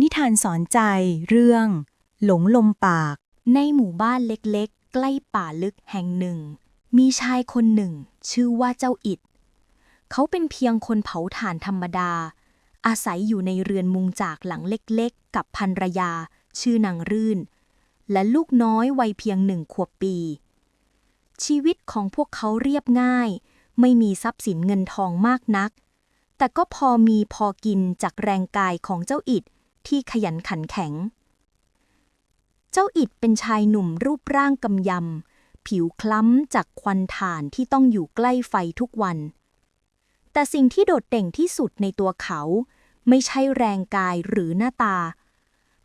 นิทานสอนใจเรื่อง หลงลมปาก ในหมู่บ้านเล็กๆ ใกล้ป่าลึกแห่งหนึ่ง มีชายคนหนึ่ง ชื่อว่าเจ้าอิด เขาเป็นเพียงคนเผาถ่านธรรมดา อาศัยอยู่ในเรือนมุงจากหลังเล็กๆ กับภรรยา ชื่อนางรื่น และลูกน้อยวัยเพียงหนึ่งขวบปี ชีวิตของพวกเขาเรียบง่าย ไม่มีทรัพย์สินเงินทองมากนัก แต่ก็พอมีพอกินจากแรงกายของเจ้าอิด ที่ขยันขันแข็ง เจ้าอิดเป็นชายหนุ่มรูปร่างกำยำ ผิวคล้ำจากควันถ่านที่ต้องอยู่ใกล้ไฟทุกวัน แต่สิ่งที่โดดเด่นที่สุดในตัวเขา ไม่ใช่แรงกายหรือหน้าตา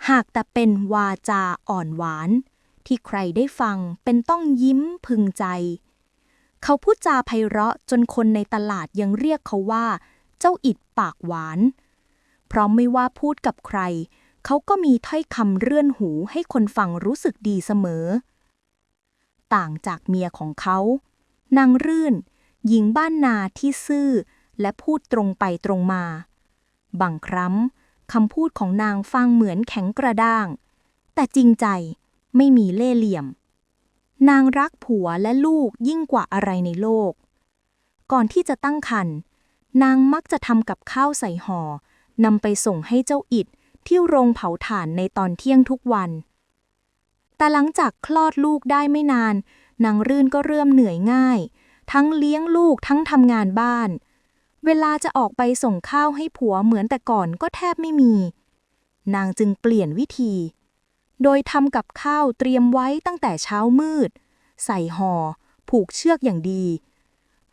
หากแต่เป็นวาจาอ่อนหวาน ที่ใครได้ฟังเป็นต้องยิ้มพึงใจ เขาพูดจาไพเราะจนคนในตลาดยังเรียกเขาว่า เจ้าอิดปากหวานเพราะไม่ว่าพูดกับใคร เขาก็มีถ้อยคำเรื่อนหูให้คนฟังรู้สึกดีเสมอ ต่างจากเมียของเขา นางรื่น หญิงบ้านนาที่ซื่อ และพูดตรงไปตรงมา บางครั้งคำพูดของนางฟังเหมือนแข็งกระด้าง แต่จริงใจไม่มีเล่ห์เหลี่ยม นางรักผัวและลูกยิ่งกว่าอะไรในโลก ก่อนที่จะตั้งครรภ์นางมักจะทำกับข้าวใส่ห่อ นำไปส่งให้เจ้าอิดที่โรงเผาถ่านในตอนเที่ยงทุกวัน แต่หลังจากคลอดลูกได้ไม่นาน นางรื่นก็เริ่มเหนื่อยง่าย ทั้งเลี้ยงลูกทั้งทำงานบ้าน เวลาจะออกไปส่งข้าวให้ผัวเหมือนแต่ก่อนก็แทบไม่มี นางจึงเปลี่ยนวิธี โดยทำกับข้าวเตรียมไว้ตั้งแต่เช้ามืด ใส่ห่อ ผูกเชือกอย่างดี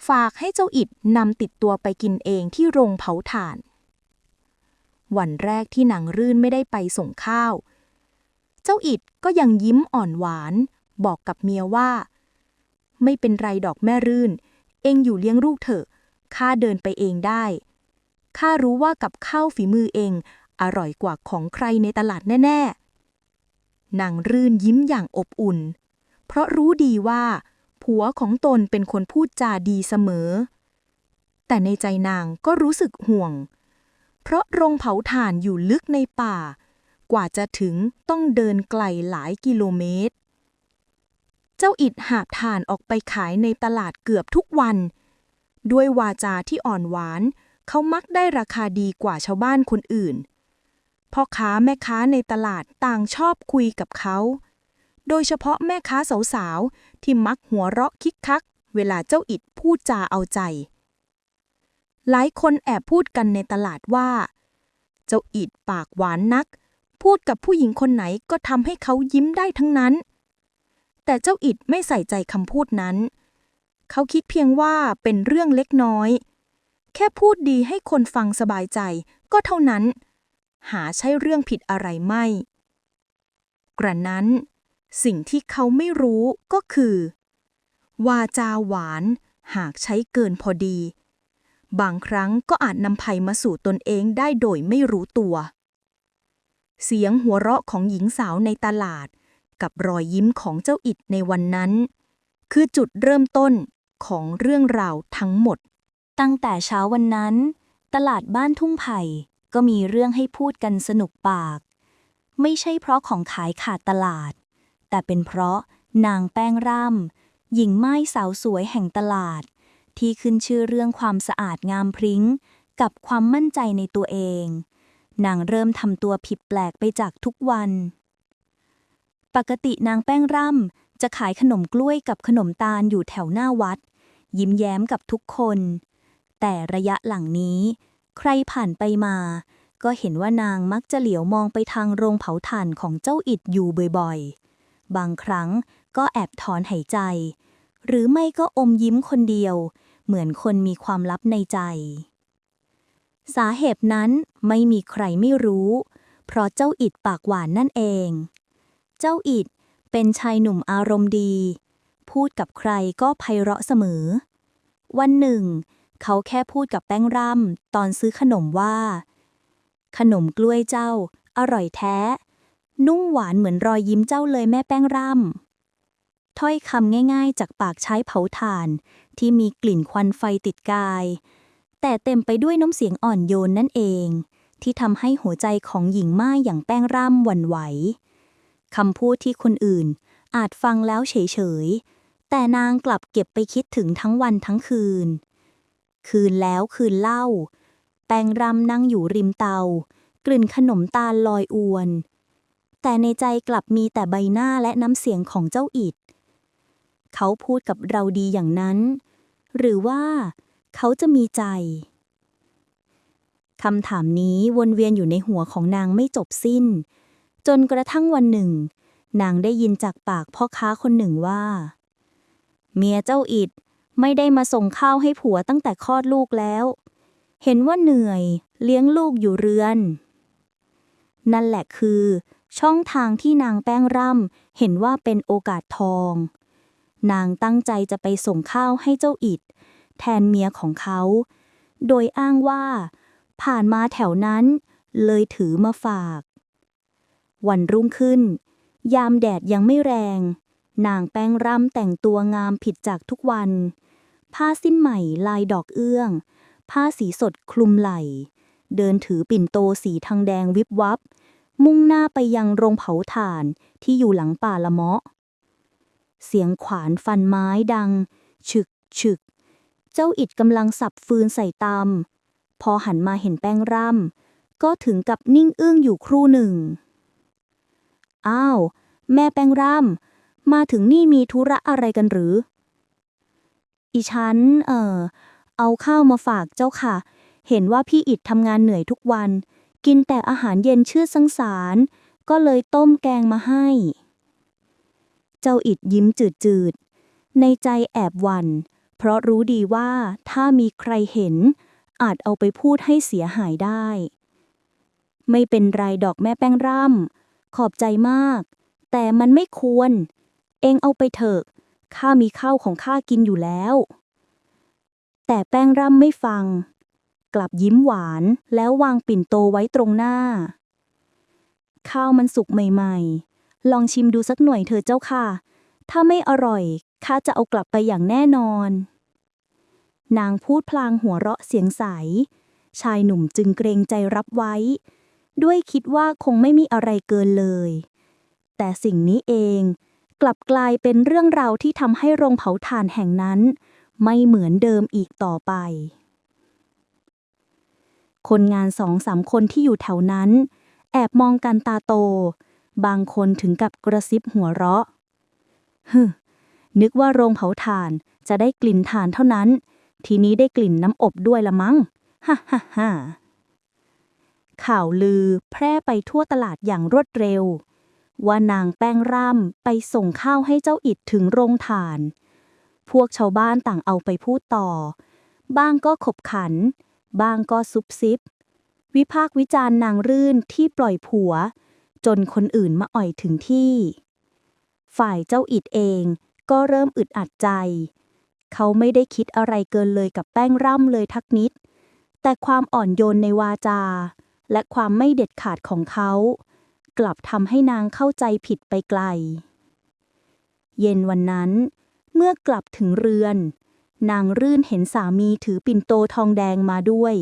ฝากให้เจ้าอิดนำติดตัวไปกินเองที่โรงเผาถ่าน วันแรกที่นางรื่นไม่ได้ไปส่งข้าว เจ้าอิดก็ยังยิ้มอ่อนหวาน บอกกับเมียว่า ไม่เป็นไรดอกแม่รื่น เองอยู่เลี้ยงลูกเถอะข้าเดินไปเองได้ข้ารู้ว่ากับข้าวฝีมือเอง อร่อยกว่าของใครในตลาดแน่ ๆ นางรื่นยิ้มอย่างอบอุ่น เพราะรู้ดีว่า ผัวของตนเป็นคนพูดจาดีเสมอ แต่ในใจนางก็รู้สึกห่วง เพราะโรงเผาถ่านอยู่ลึกในป่า กว่าจะถึงต้องเดินไกลหลายกิโลเมตร เจ้าอิดหาบถ่านออกไปขายในตลาดเกือบทุกวัน ด้วยวาจาที่อ่อนหวาน เขามักได้ราคาดีกว่าชาวบ้านคนอื่น พ่อค้าแม่ค้าในตลาดต่างชอบคุยกับเขา โดยเฉพาะแม่ค้าสาวๆ ที่มักหัวเราะคิกคัก เวลาเจ้าอิดพูดจาเอาใจ หลายคนแอบพูดกันในตลาดว่า เจ้าอิดปากหวานนัก พูดกับผู้หญิงคนไหนก็ทำให้เขายิ้มได้ทั้งนั้น แต่เจ้าอิดไม่ใส่ใจคำพูดนั้น เขาคิดเพียงว่าเป็นเรื่องเล็กน้อย แค่พูดดีให้คนฟังสบายใจก็เท่านั้น หาใช่เรื่องผิดอะไรไม่ กระนั้นสิ่งที่เขาไม่รู้ก็คือ วาจาหวานหากใช้เกินพอดี บางครั้งก็อาจนำภัยมาสู่ตนเองได้โดยไม่รู้ตัว เสียงหัวเราะของหญิงสาวในตลาด กับรอยยิ้มของเจ้าอิดในวันนั้น คือจุดเริ่มต้นของเรื่องราวทั้งหมด ตั้งแต่เช้าวันนั้น ตลาดบ้านทุ่งไผ่ก็มีเรื่องให้พูดกันสนุกปาก ไม่ใช่เพราะของขายขาดตลาด แต่เป็นเพราะนางแป้งร่ำหญิงไม้สาวสวยแห่งตลาด ที่ขึ้นชื่อเรื่องความสะอาดงามพริ้ง กับความมั่นใจในตัวเอง นางเริ่มทำตัวผิดแปลกไปจากทุกวัน ปกตินางแป้งร่ำจะขายขนมกล้วยกับขนมตาลอยู่แถวหน้าวัด ยิ้มแย้มกับทุกคน แต่ระยะหลังนี้ ใครผ่านไปมา ก็เห็นว่านางมักจะเหลียวมองไปทางโรงเผาถ่านของเจ้าอิดอยู่บ่อยๆ บางครั้งก็แอบถอนหายใจ หรือไม่ก็อมยิ้มคนเดียว เหมือนคนมีความลับในใจ สาเหตุนั้นไม่มีใครไม่รู้ เพราะเจ้าอิดปากหวานนั่นเอง เจ้าอิดเป็นชายหนุ่มอารมณ์ดี พูดกับใครก็ไพเราะเสมอ วันหนึ่ง เขาแค่พูดกับแป้งร่ำตอนซื้อขนมว่า ขนมกล้วยเจ้า อร่อยแท้ นุ่มหวานเหมือนรอยยิ้มเจ้าเลยแม่แป้งร่ำ ถ้อยคำง่ายๆ จากปากใช้เผาถ่าน ที่มีกลิ่นควันไฟติดกาย แต่เต็มไปด้วยน้ำเสียงอ่อนโยนนั่นเอง ที่ทำให้หัวใจของหญิงม่ายอย่างแป้งร่ำหวั่นไหวคำพูดที่คนอื่น อาจฟังแล้วเฉยๆ แต่นางกลับเก็บไปคิดถึงทั้งวันทั้งคืน คืนแล้วคืนเล่า แป้งรำนั่งอยู่ริมเตา กลิ่นขนมตาลลอยอวน แต่ในใจกลับมีแต่ใบหน้าและน้ำเสียงของเจ้าอิด เขาพูดกับเราดีอย่างนั้น หรือว่า เขาจะมีใจคำถามนี้วนเวียนอยู่ในหัวของนางไม่จบสิ้น จนกระทั่งวันหนึ่ง นางได้ยินจากปากพ่อค้าคนหนึ่งว่า เมียเจ้าอิดไม่ได้มาส่งข้าวให้ผัวตั้งแต่คลอดลูกแล้ว เห็นว่าเหนื่อยเลี้ยงลูกอยู่เรือน นั่นแหละคือ ช่องทางที่นางแป้งร่ำเห็นว่าเป็นโอกาสทอง นางตั้งใจจะไปส่งข้าวให้เจ้าอิด แทนเมียของเขา โดยอ้างว่า ผ่านมาแถวนั้น เลยถือมาฝาก วันรุ่งขึ้น ยามแดดยังไม่แรง นางแป้งร่ำแต่งตัวงามผิดจากทุกวัน ผ้าสิ้นใหม่ลายดอกเอื้อง ผ้าสีสดคลุมไหล่เดินถือปิ่นโตสีทางแดงวิบวับ มุ่งหน้าไปยังโรงเผาถ่านที่อยู่หลังป่าละเมาะ เสียงขวานฟันไม้ดัง ฉึกฉึก เจ้าอิดกำลังสับฟืนใส่ตำพอหันมาเห็นแป้งร่ำ ก็ถึงกับนิ่งอึ้งอยู่ครู่หนึ่ง อ้าว แม่แป้งร่ำ มาถึงนี่มีธุระอะไรกันหรือ อีฉัน เอ่อ เอาข้าวมาฝากเจ้าค่ะ เห็นว่าพี่อิดทำงานเหนื่อยทุกวัน กินแต่อาหารเย็นชื่อสังสาร ก็เลยต้มแกงมาให้ เจ้าอิดยิ้มจืดๆ ในใจแอบหวัน่น เพราะรู้ดีว่าถ้ามีใครเห็น อาจเอาไปพูดให้เสียหายได้ ไม่เป็นไรดอกแม่แป้งร่ำ ขอบใจมาก แต่มันไม่ควร เองเอาไปเถอะ ข้ามีข้าวของข้ากินอยู่แล้ว แต่แป้งร่ำไม่ฟัง กลับยิ้มหวานแล้ววางปิ่นโตไว้ตรงหน้า ข้าวมันสุกใหม่ ๆ ลองชิมดูสักหน่อยเถอเจ้าค่ะ ถ้าไม่อร่อยข้าจะเอากลับไปอย่างแน่นอน นางพูดพลางหัวเราะเสียงใส ชายหนุ่มจึงเกรงใจรับไว้ ด้วยคิดว่าคงไม่มีอะไรเกินเลย แต่สิ่งนี้เองกลับกลายเป็นเรื่องราวที่ทำให้โรงเผาถ่านแห่งนั้น ไม่เหมือนเดิมอีกต่อไป คนงานสองสามคนที่อยู่แถวนั้น แอบมองกันตาโต บางคนถึงกับกระซิบหัวเราะฮึนึกว่าโรงเผาถ่านจะได้กลิ่นถ่านเท่านั้น ทีนี้ได้กลิ่นน้ำอบด้วยละมั้ง ฮ่าฮ่าฮ่าข่าวลือแพร่ไปทั่วตลาดอย่างรวดเร็ว ว่านางแป้งร่ำไปส่งข้าวให้เจ้าอิดถึงโรงถ่าน พวกชาวบ้านต่างเอาไปพูดต่อ บ้างก็ขบขัน บ้างก็ซุบซิบ วิพากษ์วิจารณ์นางรื่นที่ปล่อยผัว จนคนอื่นมาอ่อยถึงที่ ฝ่ายเจ้าอิดเองก็เริ่มอึดอัดใจ เขาไม่ได้คิดอะไรเกินเลยกับแป้งร่ำเลยทักนิด แต่ความอ่อนโยนในวาจา และความไม่เด็ดขาดของเขา กลับทำให้นางเข้าใจผิดไปไกล เย็นวันนั้น เมื่อกลับถึงเรือน นางรื่นเห็นสามีถือปิ่นโตทองแดงมาด้วย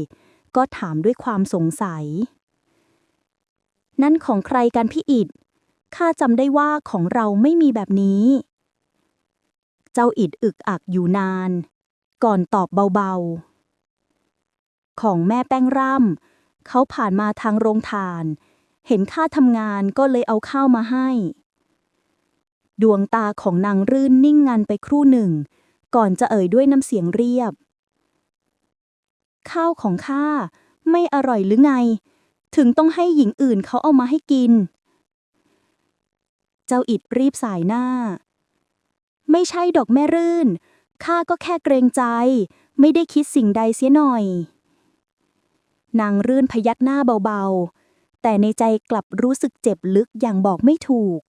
ก็ถามด้วยความสงสัย นั่นของใครกันพี่อิดข้าจำได้ว่าของเราไม่มีแบบนี้ เจ้าอิดอึกอักอยู่นาน ก่อนตอบเบาๆ ของแม่แป้งร่ำเขาผ่านมาทางโรงทาน เห็นข้าทำงานก็เลยเอาข้าวมาให้ ดวงตาของนางรื่นนิ่งงันไปครู่หนึ่ง ก่อนจะเอ่ยด้วยน้ำเสียงเรียบ ข้าวของข้าไม่อร่อยหรือไง ถึงต้องให้หญิงอื่นเขาเอามาให้กิน เจ้าอิดรีบสายหน้า ไม่ใช่ดอกแม่รื่น ข้าก็แค่เกรงใจ ไม่ได้คิดสิ่งใดเสียหน่อย นางรื่นพยักหน้าเบาๆ แต่ในใจกลับรู้สึกเจ็บลึกอย่างบอกไม่ถูก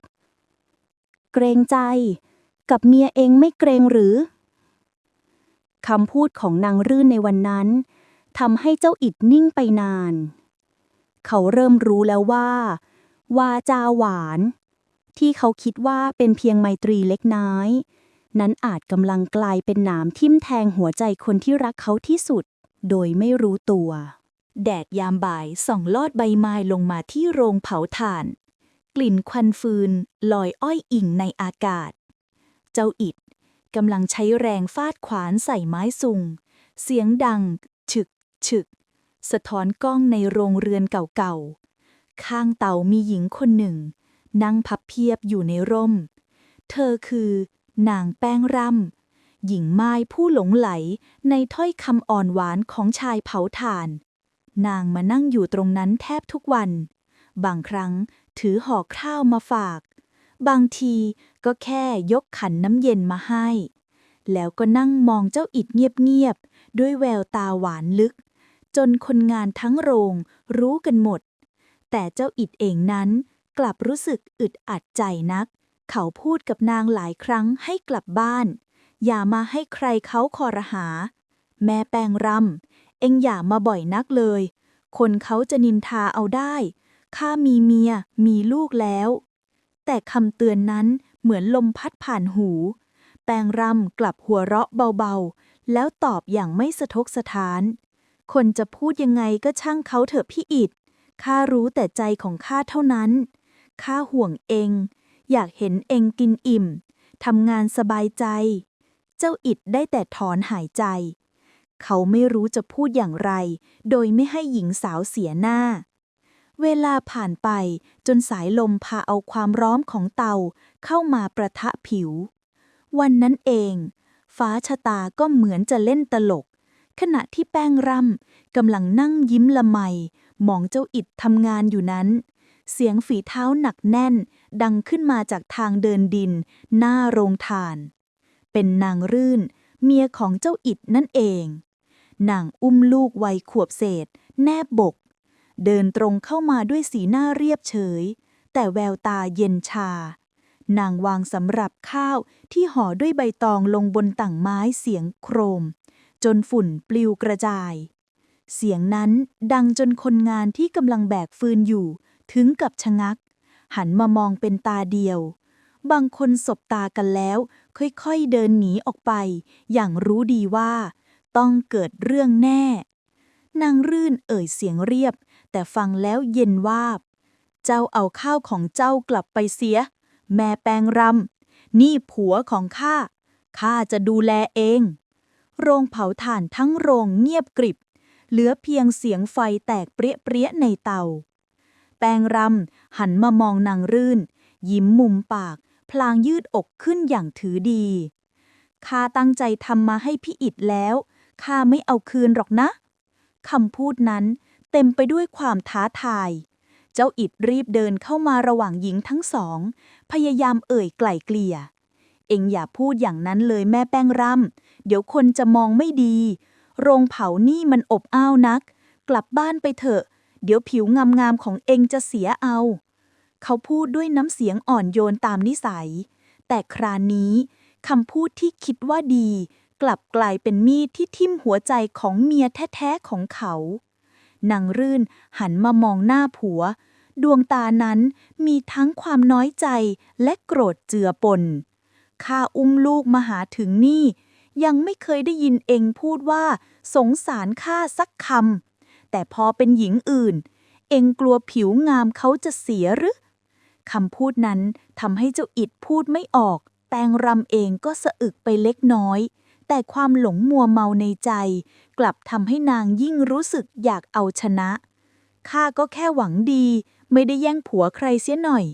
เกรงใจ กับเมียเองไม่เกรงหรือคำพูดของนางรื่นในวันนั้นทำให้เจ้าอิดนิ่งไปนาน เขาเริ่มรู้แล้วว่าวาจาหวาน ที่เขาคิดว่าเป็นเพียงไมตรีเล็กน้อย นั้นอาจกำลังกลายเป็นหนามทิ่มแทงหัวใจคนที่รักเขาที่สุด โดยไม่รู้ตัว แดดยามบ่ายส่องลอดใบไม้ลงมาที่โรงเผาถ่าน กลิ่นควันฟืน ลอยอ้อยอิ่งในอากาศ เจ้าอิดกำลังใช้แรงฟาดขวานใส่ไม้สุง เสียงดัง ฉึก ฉึก สะท้อนกล้องในโรงเรือนเก่าๆ ข้างเต่ามีหญิงคนหนึ่ง นั่งพับเพียบอยู่ในร่ม เธอคือ นางแป้งร่ำ หญิงไม้ผู้หลงไหลในถ้อยคำอ่อนหวานของชายเผาถ่าน นางมานั่งอยู่ตรงนั้นแทบทุกวัน บางครั้งถือห่อข้าวมาฝาก บางทีก็แค่ยกขันน้ำเย็นมาให้ แล้วก็นั่งมองเจ้าอิดเงียบๆ ด้วยแววตาหวานลึก จนคนงานทั้งโรง รู้กันหมด แต่เจ้าอิดเองนั้น กลับรู้สึกอึดอัดใจนัก เขาพูดกับนางหลายครั้งให้กลับบ้าน อย่ามาให้ใครเขาคอรหา แม่แปงรำเอ็งอย่ามาบ่อยนักเลย คนเขาจะนินทาเอาได้ข้ามีเมียมีลูกแล้ว แต่คำเตือนนั้นเหมือนลมพัดผ่านหู แปงรำกลับหัวเราะเบาๆ แล้วตอบอย่างไม่สะทกสะท้าน คนจะพูดยังไงก็ช่างเขาเถอะพี่อิดข้ารู้แต่ใจของข้าเท่านั้น ข้าห่วงเอง อยากเห็นเองกินอิ่ม ทำงานสบายใจ เจ้าอิดได้แต่ถอนหายใจ เขาไม่รู้จะพูดอย่างไร โดยไม่ให้หญิงสาวเสียหน้า เวลาผ่านไปจนสายลมพาเอาความร้อนของเตาเข้ามาประทะผิว วันนั้นเอง ฟ้าชะตาก็เหมือนจะเล่นตลก ขณะที่แป้งร่ำกำลังนั่งยิ้มละไม มองเจ้าอิดทำงานอยู่นั้น เสียงฝีเท้าหนักแน่น ดังขึ้นมาจากทางเดินดิน หน้าโรงถ่าน เป็นนางรื่น เมียของเจ้าอิดนั่นเอง นางอุ้มลูกวัยขวบเศษ แนบบก เดินตรงเข้ามาด้วยสีหน้าเรียบเฉย แต่แววตาเย็นชา นางวางสำหรับข้าวที่ห่อด้วยใบตองลงบนต่างไม้เสียงโครม จนฝุ่นปลิวกระจาย เสียงนั้นดังจนคนงานที่กำลังแบกฟืนอยู่ ถึงกับชะงัก หันมามองเป็นตาเดียว บางคนสบตากันแล้ว ค่อยๆเดินหนีออกไป อย่างรู้ดีว่า ต้องเกิดเรื่องแน่ นางรื่นเอ่ยเสียงเรียบ แต่ฟังแล้วเย็นวาบ เจ้าเอาข้าวของเจ้ากลับไปเสีย แม่แปงรำนี่ผัวของข้า ข้าจะดูแลเอง โรงเผาถ่านทั้งโรงเงียบกริบ เหลือเพียงเสียงไฟแตกเปรี้ยเปรี้ยในเตา แปงรำหันมามองนางรื่น ยิ้มมุมปาก พลางยืดอกขึ้นอย่างถือดีข้าตั้งใจทำมาให้พี่อิดแล้วข้าไม่เอาคืนหรอกนะคำพูดนั้นเต็มไปด้วยความท้าทาย เจ้าอิดรีบเดินเข้ามาระหว่างหญิงทั้งสอง พยายามเอ่ยไกล่เกลี่ย เอ็งอย่าพูดอย่างนั้นเลยแม่แป้งร่ำ เดี๋ยวคนจะมองไม่ดี โรงเผานี่มันอบอ้าวนัก กลับบ้านไปเถอะ เดี๋ยวผิวงามๆของเองจะเสียเอา เขาพูดด้วยน้ำเสียงอ่อนโยนตามนิสัย แต่ครานี้คำพูดที่คิดว่าดี กลับกลายเป็นมีดที่ทิ่มหัวใจของเมียแท้ๆของเขา นางรื่นหันมามองหน้าผัว ดวงตานั้นมีทั้งความน้อยใจและโกรธเจือปนข้าอุ้มลูกมาหาถึงนี่ ยังไม่เคยได้ยินเองพูดว่า สงสารข้าสักคำแต่พอเป็นหญิงอื่น เองกลัวผิวงามเขาจะเสียหรือคำพูดนั้นทำให้เจ้าอิดพูดไม่ออก แตงรำเองก็สะอึกไปเล็กน้อย แต่ความหลงมัวเมาในใจ กลับทำให้นางยิ่งรู้สึกอยากเอาชนะข้าก็แค่หวังดี ไม่ได้แย่งผัวใครเสียหน่อย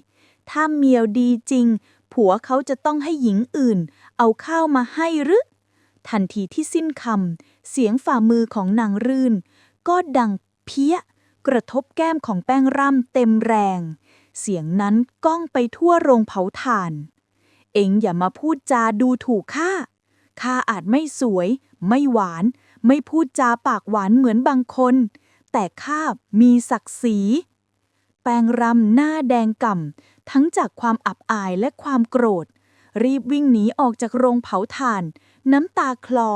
ถ้าเมียวดีจริง ผัวเขาจะต้องให้หญิงอื่น เอาข้าวมาให้หรือ ทันทีที่สิ้นคำเสียงฝ่ามือของนางรื่น ก็ดังเพี้ย กระทบแก้มของแป้งร่ำเต็มแรง เสียงนั้นก้องไปทั่วโรงเผาถ่าน เอ็งอย่ามาพูดจาดูถูกข้าข้าอาจไม่สวย ไม่หวาน ไม่พูดจาปากหวานเหมือนบางคน แต่ข้ามีศักดิ์ศรีแปงรำหน้าแดงก่ำทั้งจากความอับอายและความโกรธ รีบวิ่งหนีออกจากโรงเผาถ่าน น้ำตาคลอ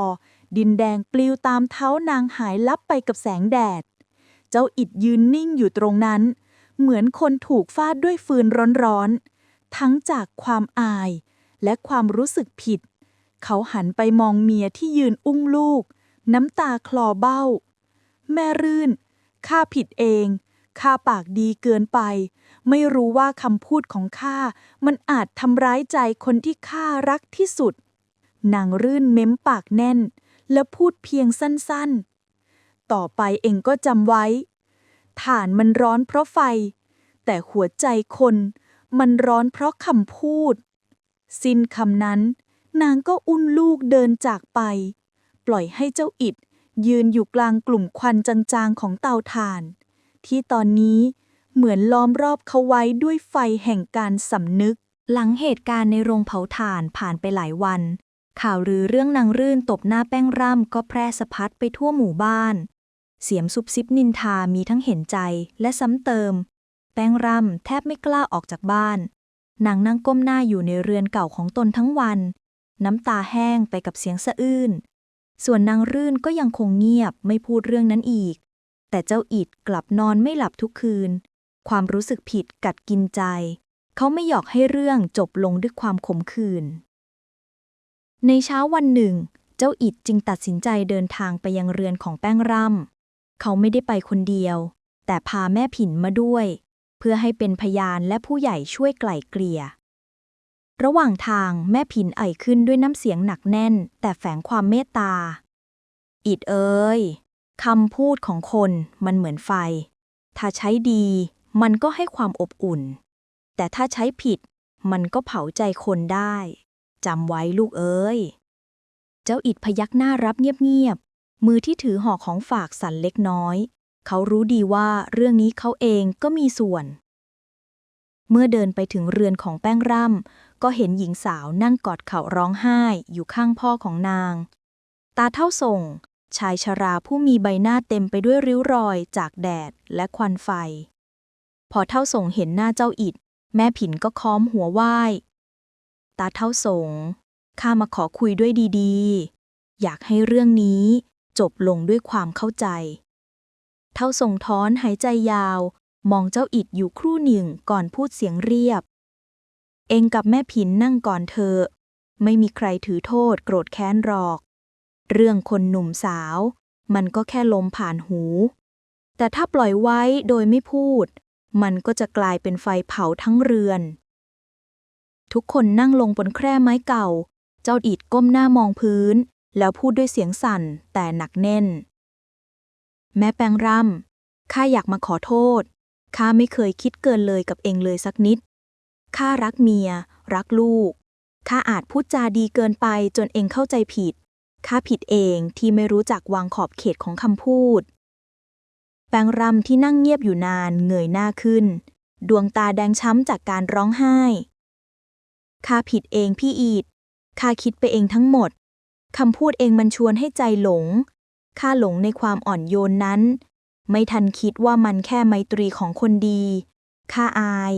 ดินแดงปลิวตามเท้านางหายลับไปกับแสงแดด เจ้าอิดยืนนิ่งอยู่ตรงนั้น เหมือนคนถูกฟาดด้วยฟืนร้อนๆ ทั้งจากความอายและความรู้สึกผิด เขาหันไปมองเมียที่ยืนอุ้มลูก น้ำตาคลอเบ้า แม่รื่น ข้าผิดเองข้าปากดีเกินไป ไม่รู้ว่าคำพูดของข้ามันอาจทำร้ายใจคนที่ข้ารักที่สุด นางรื่นเม้มปากแน่น และพูดเพียงสั้นๆ ต่อไปเองก็จำไว้ฐานมันร้อนเพราะไฟ แต่หัวใจคนมันร้อนเพราะคำพูด สิ้นคำนั้น นางก็อุ้นลูกเดินจากไป ปล่อยให้เจ้าอิดยืนอยู่กลางกลุ่มควันจางๆของเตาถ่าน ที่ตอนนี้เหมือนล้อมรอบเขาไว้ด้วยไฟแห่งการสำนึก หลังเหตุการณ์ในโรงเผาถ่านผ่านไปหลายวัน ข่าวลือเรื่องนางรื่นตบหน้าแป้งร่ำก็แพร่สะพัดไปทั่วหมู่บ้าน เสียมซุบซิบนินทามีทั้งเห็นใจและซ้ำเติม แป้งร่ำแทบไม่กล้าออกจากบ้าน นางนั่งก้มหน้าอยู่ในเรือนเก่าของตนทั้งวัน น้ำตาแห้งไปกับเสียงสะอื้น ส่วนนางรื่นก็ยังคงเงียบไม่พูดเรื่องนั้นอีก แต่เจ้าอิดกลับนอนไม่หลับทุกคืน ความรู้สึกผิดกัดกินใจ เขาไม่อยากให้เรื่องจบลงด้วยความขมขื่น ในเช้าวันหนึ่ง เจ้าอิดจึงตัดสินใจเดินทางไปยังเรือนของแป้งร่ำ เขาไม่ได้ไปคนเดียว แต่พาแม่ผินมาด้วย เพื่อให้เป็นพยานและผู้ใหญ่ช่วยไกล่เกลี่ย ระหว่างทางแม่ผินเอ่ยขึ้นด้วยน้ำเสียงหนักแน่น แต่แฝงความเมตตา อิดเอ้ยคำพูดของคนมันเหมือนไฟ ถ้าใช้ดี มันก็ให้ความอบอุ่น แต่ถ้าใช้ผิด มันก็เผาใจคนได้ จำไว้ลูกเอ้ย เจ้าอิดพยักหน้ารับเงียบๆ มือที่ถือห่อของฝากสั่นเล็กน้อย เขารู้ดีว่าเรื่องนี้เขาเองก็มีส่วน เมื่อเดินไปถึงเรือนของแป้งร่ำ ก็เห็นหญิงสาวนั่งกอดเข่าร้องไห้อยู่ข้างพ่อของนาง ตาเท่าส่ง ชายชราผู้มีใบหน้าเต็มไปด้วยริ้วรอยจากแดดและควันไฟ พอเท่าส่งเห็นหน้าเจ้าอิดแม่ผินก็ค้อมหัวไหว้ ตาเท่าสงข้ามาขอคุยด้วยดีๆ อยากให้เรื่องนี้จบลงด้วยความเข้าใจ เท่าสงท้อนหายใจยาว มองเจ้าอิดอยู่ครู่หนึ่งก่อนพูดเสียงเรียบ เองกับแม่ผินนั่งก่อนเธอ ไม่มีใครถือโทษโกรธแค้นหรอก เรื่องคนหนุ่มสาว มันก็แค่ลมผ่านหู แต่ถ้าปล่อยไว้โดยไม่พูด มันก็จะกลายเป็นไฟเผาทั้งเรือน ทุกคนนั่งลงบนแคร่ไม้เก่า เจ้าอิดก้มหน้ามองพื้น แล้วพูดด้วยเสียงสั่นแต่หนักแน่น แม่แปงร่ำข้าอยากมาขอโทษข้าไม่เคยคิดเกินเลยกับเองเลยสักนิดข้ารักเมีย รักลูกข้าอาจพูดจาดีเกินไปจนเองเข้าใจผิดข้าผิดเองที่ไม่รู้จักวางขอบเขตของคำพูด แปงรำที่นั่งเงียบอยู่นานเงยหน้าขึ้น ดวงตาแดงช้ำจากการร้องไห้ ข้าผิดเองพี่อีดข้าคิดไปเองทั้งหมด คำพูดเองมันชวนให้ใจหลง ข้าหลงในความอ่อนโยนนั้น ไม่ทันคิดว่ามันแค่ไมตรีของคนดี ข้าอาย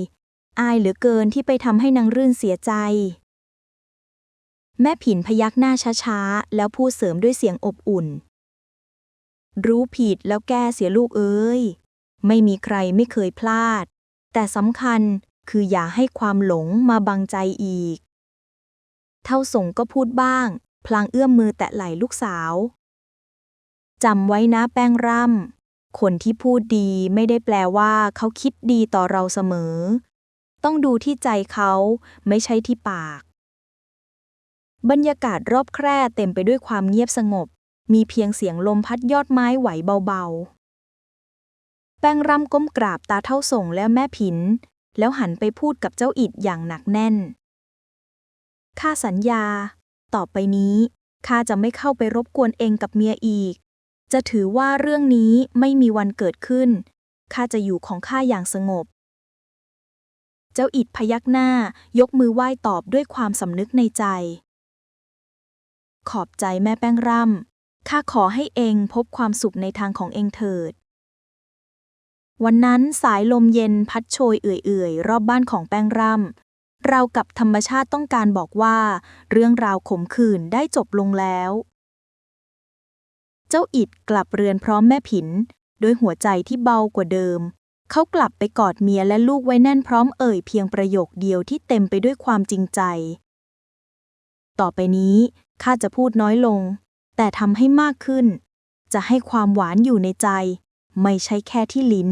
อายเหลือเกินที่ไปทำให้นางรื่นเสียใจ แม่ผินพยักหน้าช้าๆ แล้วพูดเสริมด้วยเสียงอบอุ่น รู้ผิดแล้วแก้เสียลูกเอ้ย ไม่มีใครไม่เคยพลาด แต่สำคัญ คืออย่าให้ความหลงมาบังใจอีก เท่าสงก็พูดบ้าง พลางเอื้อมมือแตะไหล่ลูกสาวจำไว้นะแป้งร่ำ คนที่พูดดีไม่ได้แปลว่าเขาคิดดีต่อเราเสมอ ต้องดูที่ใจเขาไม่ใช่ที่ปาก บรรยากาศรอบแคร่เต็มไปด้วยความเงียบสงบ มีเพียงเสียงลมพัดยอดไม้ไหวเบาๆ แป้งร่ำก้มกราบตาเท่าส่งและแม่ผิน แล้วหันไปพูดกับเจ้าอิดอย่างหนักแน่น ข้าสัญญา ต่อไปนี้ข้าจะไม่เข้าไปรบกวนเองกับเมียอีก จะถือว่าเรื่องนี้ไม่มีวันเกิดขึ้น ข้าจะอยู่ของข้าอย่างสงบ เจ้าอิดพยักหน้ายกมือไหว้ตอบด้วยความสำนึกในใจ ขอบใจแม่แป้งร่ำข้าขอให้เองพบความสุขในทางของเองเถิด วันนั้นสายลมเย็นพัดโชยเอื่อยๆ รอบบ้านของแป้งร่ำเรากับธรรมชาติต้องการบอกว่า เรื่องราวขมขื่นได้จบลงแล้ว เจ้าอิดกลับเรือนพร้อมแม่ผิน ด้วยหัวใจที่เบากว่าเดิม เขากลับไปกอดเมียและลูกไว้แน่นพร้อมเอ่ยเพียงประโยคเดียวที่เต็มไปด้วยความจริงใจ ต่อไปนี้ข้าจะพูดน้อยลง แต่ทำให้มากขึ้น จะให้ความหวานอยู่ในใจ ไม่ใช่แค่ที่ลิ้น